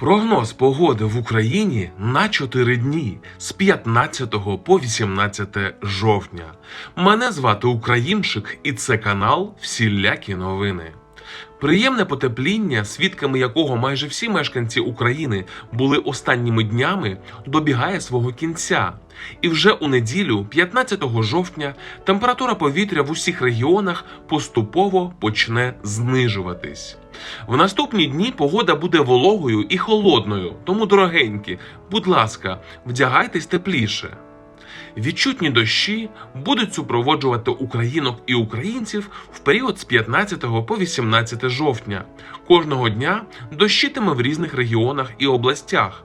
Прогноз погоди в Україні на 4 дні з 15 по 18 жовтня. Мене звати Українчик, і це канал Всілякі новини. Приємне потепління, свідками якого майже всі мешканці України були останніми днями, добігає свого кінця. І вже у неділю, 15 жовтня, температура повітря в усіх регіонах поступово почне знижуватись. В наступні дні погода буде вологою і холодною, тому, дорогенькі, будь ласка, вдягайтесь тепліше. Відчутні дощі будуть супроводжувати українок і українців в період з 15 по 18 жовтня. Кожного дня дощитиме в різних регіонах і областях.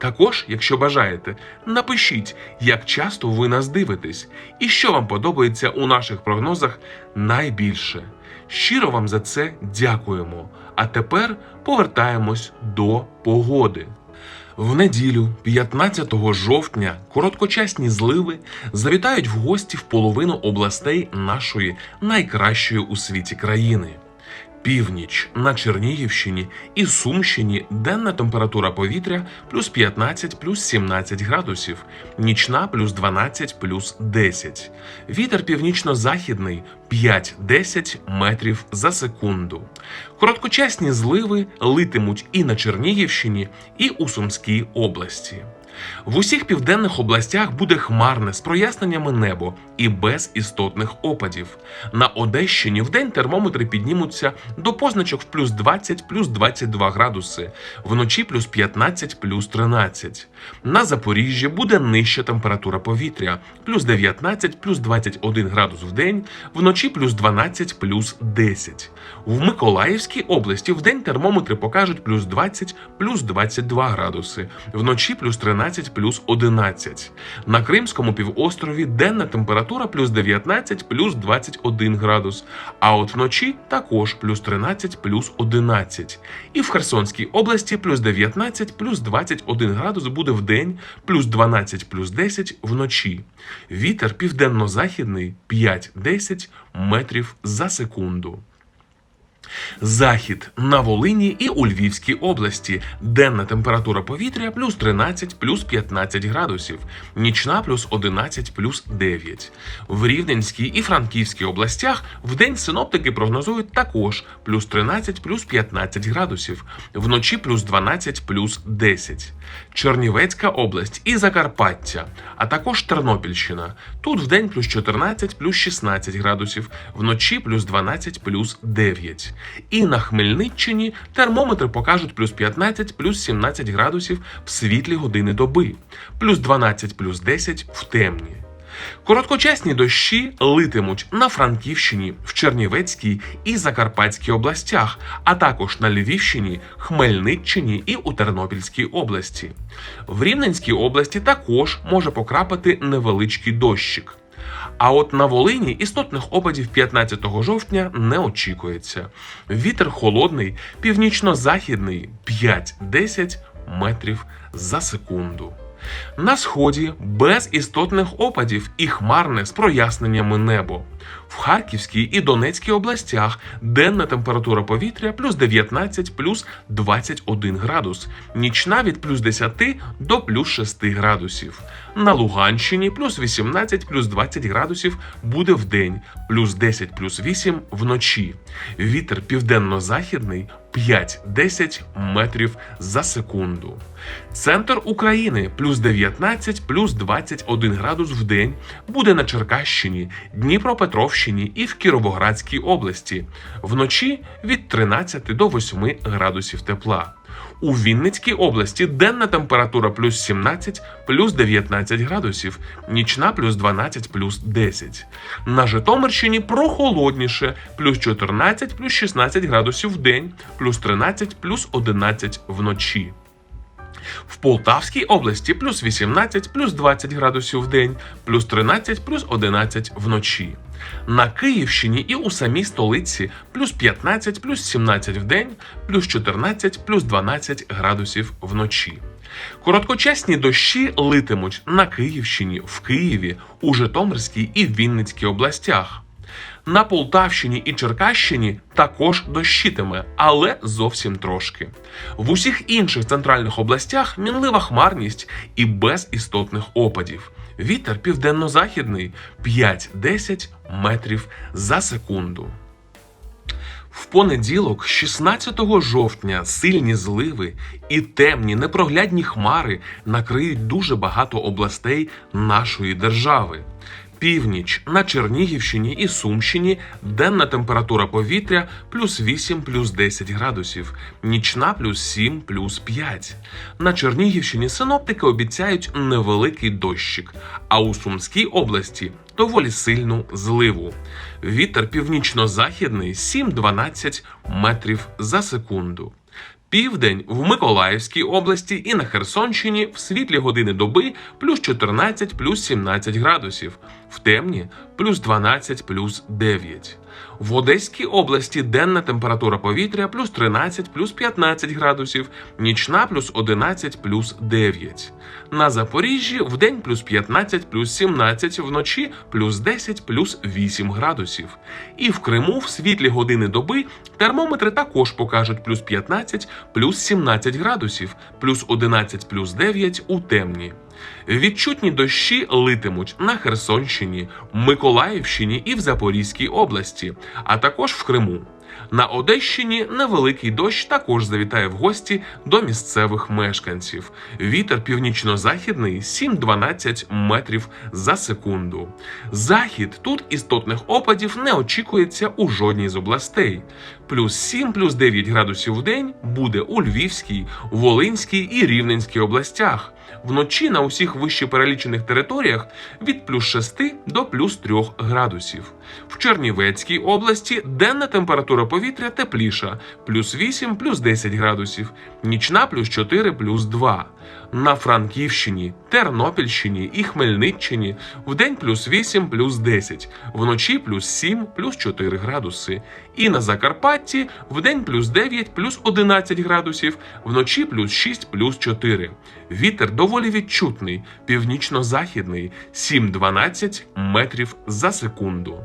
Також, якщо бажаєте, напишіть, як часто ви нас дивитесь і що вам подобається у наших прогнозах найбільше. Щиро вам за це дякуємо. А тепер повертаємось до погоди. В неділю, 15 жовтня, короткочасні зливи завітають в гості в половину областей нашої найкращої у світі країни. Північ на Чернігівщині і Сумщині денна температура повітря плюс 15 плюс 17 градусів, нічна плюс 12 плюс 10. Вітер північно-західний 5-10 метрів за секунду. Короткочасні зливи литимуть і на Чернігівщині, і у Сумській області. В усіх південних областях буде хмарне з проясненнями небо і без істотних опадів. На Одещині вдень термометри піднімуться до позначок в плюс 20 плюс 22 градуси, вночі плюс 15 плюс 13. На Запоріжжі буде нижча температура повітря плюс 19 плюс 21 градус в день, вночі плюс 12 плюс 10. В Миколаївській області вдень термометри покажуть плюс 20 плюс 22 градуси, вночі плюс 13 плюс 11. На Кримському півострові денна температура плюс 19 плюс 21 градус, а от вночі також плюс 13 плюс 11. І в Херсонській області плюс 19 плюс 21 градус буде в день, плюс 12 плюс 10 вночі. Вітер південно-західний 5-10 метрів за секунду. Захід на Волині і у Львівській області. Денна температура повітря плюс 13 плюс 15 градусів, нічна плюс 11 плюс 9. В Рівненській і Франківській областях вдень синоптики прогнозують також плюс 13 плюс 15 градусів, вночі плюс 12 плюс 10. Чернівецька область і Закарпаття, а також Тернопільщина. Тут вдень плюс 14 плюс 16 градусів, вночі плюс 12 плюс 9. І на Хмельниччині термометри покажуть плюс 15 плюс 17 градусів в світлі години доби, плюс 12 плюс 10 в темні. Короткочасні дощі литимуть на Франківщині, в Чернівецькій і Закарпатській областях, а також на Львівщині, Хмельниччині і у Тернопільській області. В Рівненській області також може покрапати невеличкий дощик. А от на Волині істотних опадів 15 жовтня не очікується. Вітер холодний, північно-західний 5-10 метрів за секунду. На сході без істотних опадів і хмарне з проясненнями небо. В Харківській і Донецькій областях денна температура повітря плюс 19 плюс 21 градус, нічна від плюс 10 до плюс 6 градусів. На Луганщині плюс 18 плюс 20 градусів буде в день, плюс 10 плюс 8 вночі. Вітер південно-західний 5-10 метрів за секунду. Центр України плюс 19 плюс 21 градус в день буде на Черкащині, Дніпропетровщині і в Кіровоградській області. Вночі від 13 до 8 градусів тепла. У Вінницькій області денна температура плюс 17 плюс 19 градусів, нічна плюс 12 плюс 10. На Житомирщині прохолодніше плюс 14 плюс 16 градусів в день, плюс 13 плюс 11 вночі. В Полтавській області плюс 18, плюс 20 градусів в день, плюс 13, плюс 11 вночі. На Київщині і у самій столиці плюс 15, плюс 17 в день, плюс 14, плюс 12 градусів вночі. Короткочасні дощі литимуть на Київщині, в Києві, у Житомирській і Вінницькій областях. На Полтавщині і Черкащині також дощитиме, але зовсім трошки. В усіх інших центральних областях мінлива хмарність і без істотних опадів. Вітер південно-західний 5-10 метрів за секунду. В понеділок, 16 жовтня, сильні зливи і темні непроглядні хмари накриють дуже багато областей нашої держави. Північ на Чернігівщині і Сумщині денна температура повітря плюс 8 плюс 10 градусів, нічна плюс 7 плюс 5. На Чернігівщині синоптики обіцяють невеликий дощик, а у Сумській області доволі сильну зливу. Вітер північно-західний 7-12 метрів за секунду. Південь в Миколаївській області і на Херсонщині в світлі години доби плюс 14 плюс 17 градусів, в темні плюс 12 плюс 9. В Одеській області денна температура повітря плюс 13 плюс 15 градусів, нічна плюс 11 плюс 9. На Запоріжжі в день плюс 15 плюс 17, вночі плюс 10 плюс 8 градусів. І в Криму в світлі години доби термометри також покажуть плюс 15 плюс 17 градусів, плюс 11 плюс 9 у темні. Відчутні дощі литимуть на Херсонщині, Миколаївщині і в Запорізькій області, а також в Криму. На Одещині невеликий дощ також завітає в гості до місцевих мешканців. Вітер північно-західний 7-12 метрів за секунду. Захід тут істотних опадів не очікується у жодній з областей. Плюс 7, плюс 9 градусів в день буде у Львівській, Волинській і Рівненській областях. Вночі на усіх вище перелічених територіях від плюс 6 до плюс 3 градусів. В Чернівецькій області денна температура повітря тепліша плюс 8, плюс 10 градусів, нічна плюс 4, плюс 2. На Франківщині, Тернопільщині і Хмельниччині вдень плюс 8, плюс 10, вночі плюс 7, плюс 4 градуси. І на Закарпатті вдень плюс 9, плюс 11 градусів, вночі плюс 6, плюс 4. Вітер доволі відчутний, північно-західний 7-12 метрів за секунду.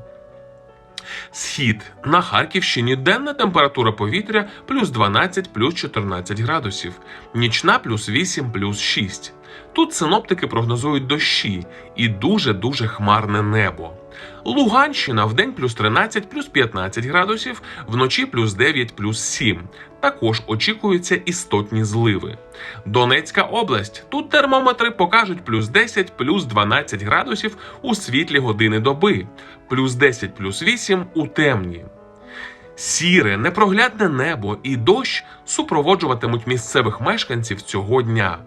Схід на Харківщині денна температура повітря плюс 12 плюс 14 градусів, нічна плюс 8 плюс 6. Тут синоптики прогнозують дощі і дуже-дуже хмарне небо. Луганщина вдень плюс 13 плюс 15 градусів, вночі плюс 9 плюс 7. Також очікуються істотні зливи. Донецька область. Тут термометри покажуть плюс 10 плюс 12 градусів у світлі години доби, плюс 10 плюс 8 у темні. Сіре, непроглядне небо і дощ супроводжуватимуть місцевих мешканців цього дня.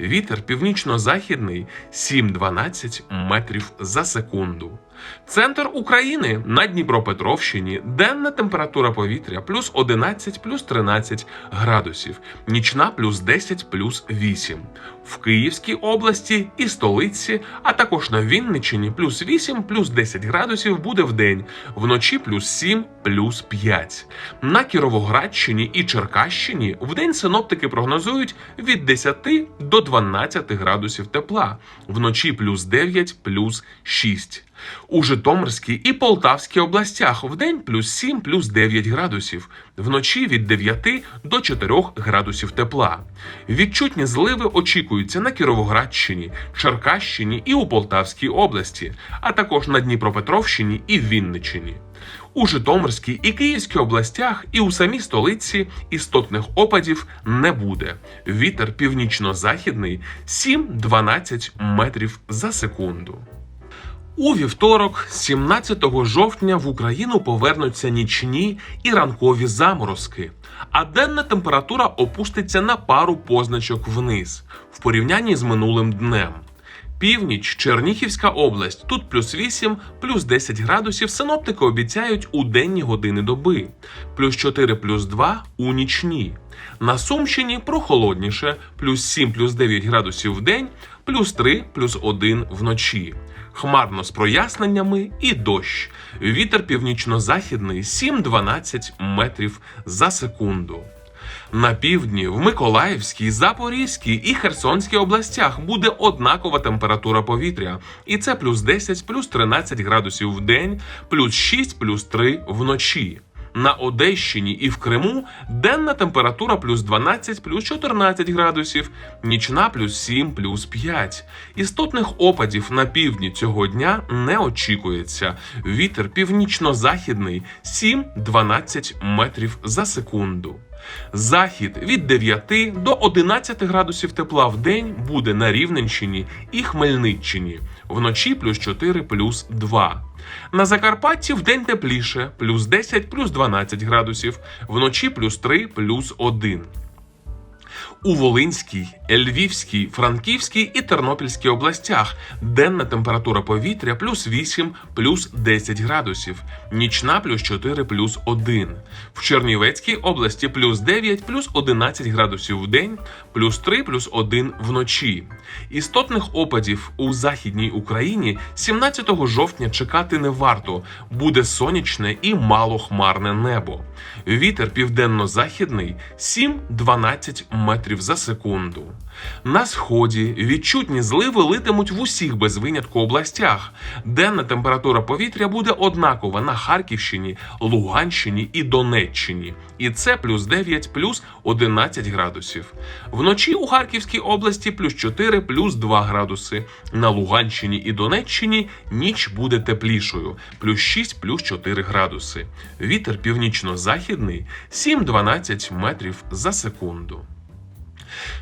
Вітер північно-західний 7-12 метрів за секунду. Центр України на Дніпропетровщині денна температура повітря плюс 11 плюс 13 градусів, нічна плюс 10 плюс 8. В Київській області і столиці, а також на Вінниччині плюс 8 плюс 10 градусів буде в день, вночі плюс 7 плюс 5. На Кіровоградщині і Черкащині в день синоптики прогнозують від 10 до 12 градусів тепла, вночі плюс 9 плюс 6. У Житомирській і Полтавській областях вдень плюс 7 плюс 9 градусів, вночі від 9 до 4 градусів тепла. Відчутні зливи очікуються на Кіровоградщині, Черкащині і у Полтавській області, а також на Дніпропетровщині і Вінниччині. У Житомирській і Київській областях і у самій столиці істотних опадів не буде. Вітер північно-західний 7-12 метрів за секунду. У вівторок, 17 жовтня, в Україну повернуться нічні і ранкові заморозки, а денна температура опуститься на пару позначок вниз в порівнянні з минулим днем. Північ, Черніхівська область. Тут плюс 8, плюс 10 градусів. Синоптики обіцяють у денні години доби. Плюс 4, плюс 2 у нічні. На Сумщині прохолодніше, плюс 7, плюс 9 градусів в день, плюс 3, плюс 1 вночі. Хмарно з проясненнями і дощ. Вітер північно-західний 7-12 метрів за секунду. На півдні, в Миколаївській, Запорізькій і Херсонській областях буде однакова температура повітря, і це плюс 10, плюс 13 градусів в день, плюс 6, плюс 3 вночі. На Одещині і в Криму денна температура плюс 12, плюс 14 градусів, нічна плюс 7, плюс 5. Істотних опадів на півдні цього дня не очікується. Вітер північно-західний 7-12 метрів за секунду. Захід від 9 до 11 градусів тепла в день буде на Рівненщині і Хмельниччині. Вночі плюс 4, плюс 2. На Закарпатті в день тепліше, плюс 10, плюс 12 градусів, вночі плюс 3, плюс 1. У Волинській, Львівській, Франківській і Тернопільській областях денна температура повітря плюс 8, плюс 10 градусів, нічна плюс 4, плюс 1. В Чернівецькій області плюс 9, плюс 11 градусів в день, плюс 3, плюс 1 вночі. Істотних опадів у Західній Україні 17 жовтня чекати не варто. Буде сонячне і малохмарне небо. Вітер південно-західний 7-12 метрів за секунду. На сході відчутні зливи литимуть в усіх без винятку областях. Денна температура повітря буде однакова на Харківщині, Луганщині і Донеччині. І це плюс 9, плюс 11 градусів. Вночі у Харківській області плюс 4, плюс 2 градуси. На Луганщині і Донеччині ніч буде теплішою, плюс 6, плюс 4 градуси. Вітер північно-західний 7-12 метрів за секунду.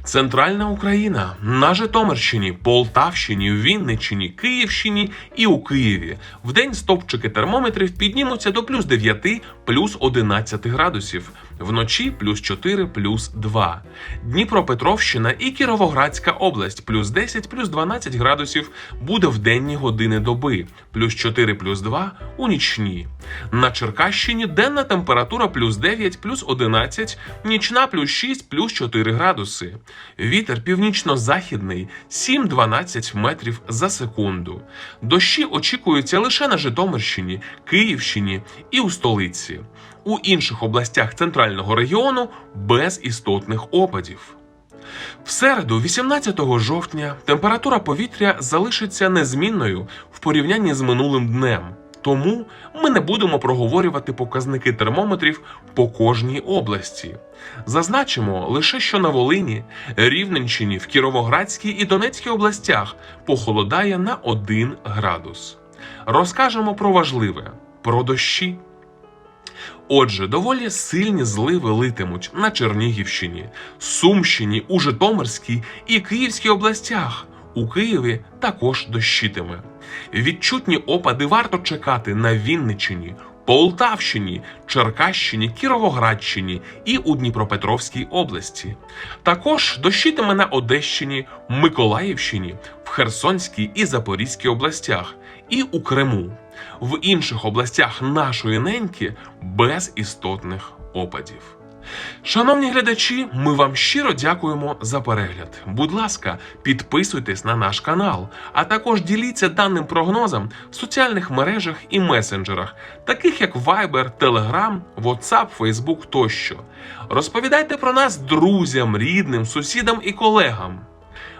Центральна Україна на Житомирщині, Полтавщині, Вінниччині, Київщині і у Києві. Вдень стопчики термометрів піднімуться до плюс 9, плюс 11 градусів. Вночі плюс 4, плюс 2. Дніпропетровщина і Кіровоградська область плюс 10, плюс 12 градусів буде в денні години доби, плюс 4, плюс 2 у нічні. На Черкащині денна температура плюс 9, плюс 11, нічна плюс 6, плюс 4 градуси. Вітер північно-західний 7-12 метрів за секунду. Дощі очікуються лише на Житомирщині, Київщині і у столиці. У інших областях центрального регіону без істотних опадів. В середу, 18 жовтня, температура повітря залишиться незмінною в порівнянні з минулим днем. Тому ми не будемо проговорювати показники термометрів по кожній області. Зазначимо лише, що на Волині, Рівненщині, в Кіровоградській і Донецькій областях похолодає на 1 градус. Розкажемо про важливе про дощі. Отже, доволі сильні зливи литимуть на Чернігівщині, Сумщині, у Житомирській і Київській областях. У Києві також дощитиме. Відчутні опади варто чекати на Вінниччині, Полтавщині, Черкащині, Кіровоградщині і у Дніпропетровській області. Також дощитиме на Одещині, Миколаївщині, в Херсонській і Запорізькій областях, і у Криму. В інших областях нашої неньки без істотних опадів. Шановні глядачі, ми вам щиро дякуємо за перегляд. Будь ласка, підписуйтесь на наш канал, а також діліться даним прогнозом в соціальних мережах і месенджерах, таких як Viber, Telegram, WhatsApp, Facebook тощо. Розповідайте про нас друзям, рідним, сусідам і колегам.